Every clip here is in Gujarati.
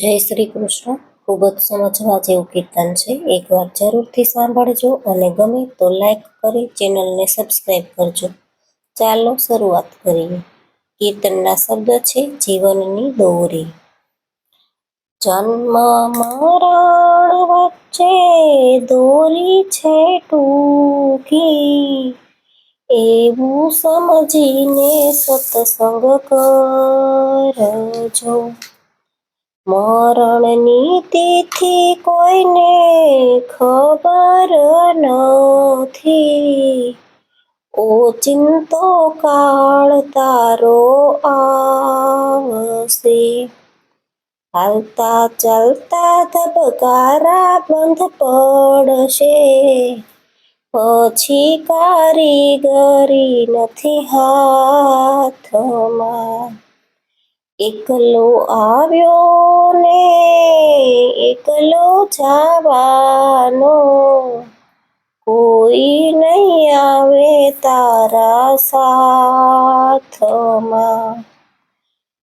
જય શ્રી કૃષ્ણ. ખૂબ જ સમજવા જેવું કીર્તન છે. એકવાર જરૂરથી સાંભળજો અને ગમે તો લાઈક કરી ચેનલને સબસ્ક્રાઈબ કરજો. ચાલો શરૂઆત કરીએ. કીર્તનના શબ્દ છે જીવનની દોરી. જન્મ મરણ વચ્ચે દોરી છે ટૂંકી. એવું સમજીને સત્સંગ કરજો. મરણની તિથિ કોઈને ખબર નથી. ઓચિંતો કાળ તારો આવશે. હાલતા ચાલતા ધબકારા બંધ પડશે. પછી કારીગરી નથી હાથમાં. એકલો આવ્યો ને એકલો જવાનો. કોઈ નહીં આવે તારા સાથમાં.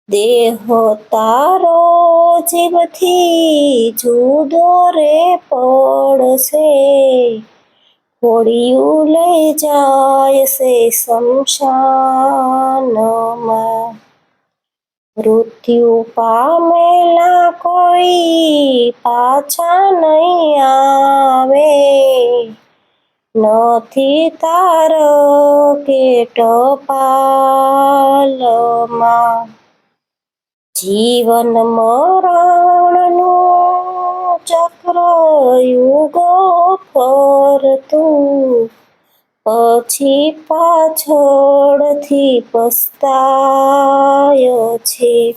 દેહ તારો જીવથી જુદો રે પડશે. હોડિયું લઈ જાય છે શમશાનમાં. મૃત્યુ પામેલા કોઈ પાછા નહીં આવે. નથી તાર કે ટપાલમાં જીવન મરણનું ચક્ર યુગો ફરતું પછી પાછળથી પસ્તાયો છે.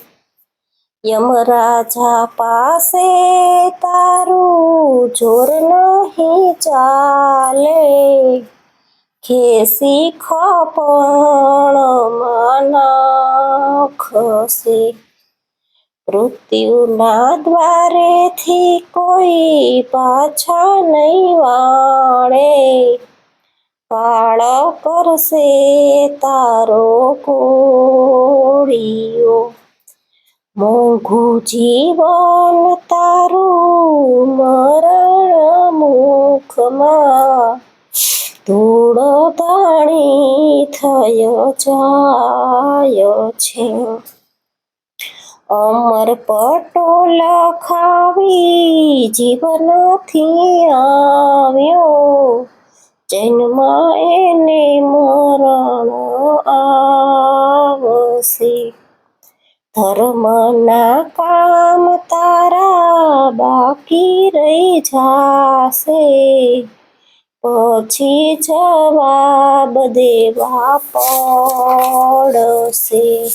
યમરાજા પાસે તારું જોર નહીં ચાલે. ખેસી ખપણમાં નાખશે. મૃત્યુના દ્વારેથી કોઈ પાછા નહીં વાળે. કાળ કરશે તારો કોળિયો. મોંઘુ જીવન તારું મરણ મુખમાં. ધૂળ ધાણી થયો જાય છે. અમર પટોલ ખાવી જીવનથી આવ્યો. જન્મ એને મરણ આવશે. ધર્મના કામ તારા બાકી રહી જાશે. પછી જવાબ દેવા પડશે.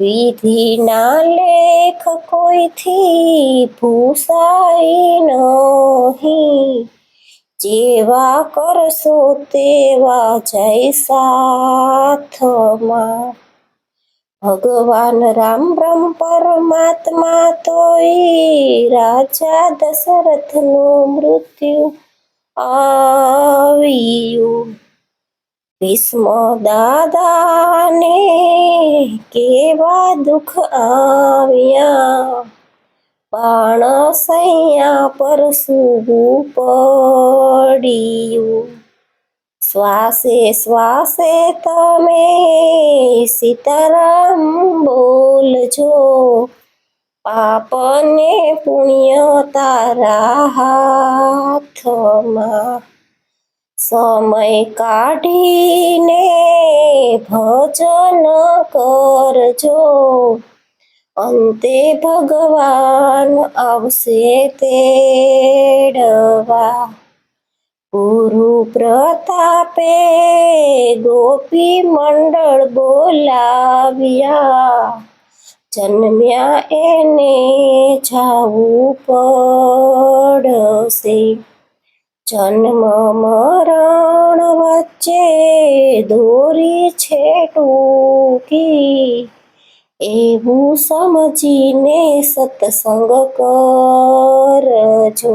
વિધિના લેખ કોઈથી ભૂસાઈ નહીં. જેવા કરશો તેવા જય સાથમાં ભગવાન રામ બ્રહ્મ પરમાત્મા તોય રાજા દશરથનું મૃત્યુ આવ્યું. ભીષ્મ દાદાને કેવા દુઃખ આવ્યા? બાણ સૈયા પર સૂવું પડ્યું. શ્વાસે શ્વાસે તમે સીતારામ બોલજો. પાપ ને પુણ્ય તારા હાથમાં. સમય કાઢીને ભજન કરજો. અંતે ભગવાન આવશે તેડવા. ગુરુ પ્રતાપે ગોપી મંડળ બોલાવ્યા. જન્મ્યા એને જાવું પડશે. જન્મ મરણ વચ્ચે દોરી છે ટૂંકી. એવું સમજીને સત્સંગ કરજો.